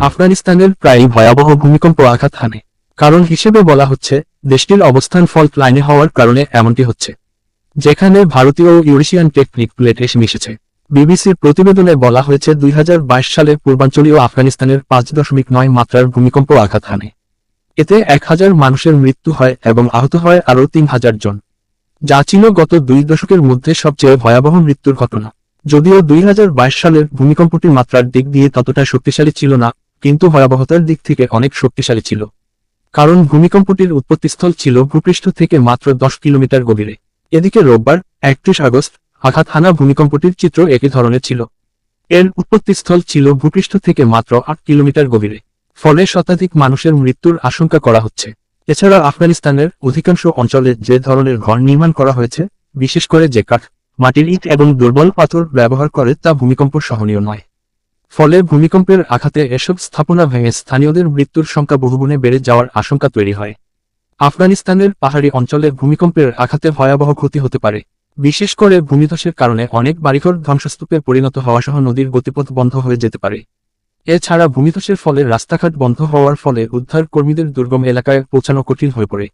আফগানিস্তানের প্রায় ভয়াবহ ভূমিকম্প আঘাত হানে। কারণ হিসেবে বলা হচ্ছে, দেশটির অবস্থান ফল্ট লাইনে হওয়ার কারণে এমনটি হচ্ছে। যেখানে ভারতীয় ও ইউরেশিয়ান টেকনিক প্লেট এসে মিশেছে। বিবিসির প্রতিবেদনে বলা হয়েছে, দুই সালে পূর্বাঞ্চলীয় আফগানিস্তানের পাঁচ দশমিক নয় মাত্রার ভূমিকম্প আঘাত হানে। এতে এক হাজার মানুষের মৃত্যু হয় এবং আহত হয় আরও তিন হাজার জন। যা ছিল গত দুই দশকের মধ্যে সবচেয়ে ভয়াবহ মৃত্যুর ঘটনা। যদিও দুই হাজার বাইশ সালের ভূমিকম্পটির মাত্রার দিক দিয়ে ততটা শক্তিশালী ছিল না কিন্তু ভয়াবহতার দিক থেকে অনেক শক্তিশালী ছিল। কারণ ভূমিকম্পটির উৎপত্তিস্থল ছিল ভূপৃষ্ঠ থেকে মাত্র দশ কিলোমিটার গভীরে। এদিকে রোববার, একত্রিশ আগস্ট আঘাত হানা ভূমিকম্পটির চিত্র একই ধরনের ছিল। এর উৎপত্তিস্থল ছিল ভূপৃষ্ঠ থেকে মাত্র আট কিলোমিটার গভীরে। ফলে শতাধিক মানুষের মৃত্যুর আশঙ্কা করা হচ্ছে। এছাড়া আফগানিস্তানের অধিকাংশ অঞ্চলে যে ধরনের ঘর নির্মাণ করা হয়েছে, বিশেষ করে যে কাঠ, মাটির ইট এবং দুর্বল পাথর ব্যবহার করে তা ভূমিকম্প সহনীয় নয়। ফলে ভূমিকম্পের আঘাতে এসব স্থাপনা ভেঙে স্থানীয়দের মৃত্যুর সংখ্যা বহুগুণে বেড়ে যাওয়ার আশঙ্কা তৈরি হয়। আফগানিস্তানের পাহাড়ি অঞ্চলে ভূমিকম্পের আঘাতে ভয়াবহ ক্ষতি হতে পারে। বিশেষ করে ভূমিধসের কারণে অনেক বাড়িঘর ধ্বংসস্তূপে পরিণত হওয়া সহ নদীর গতিপথ বন্ধ হয়ে যেতে পারে। এছাড়া ভূমিধসের ফলে রাস্তাঘাট বন্ধ হওয়ার ফলে উদ্ধার কর্মীদের দুর্গম এলাকায় পৌঁছানো কঠিন হয়ে পড়ে।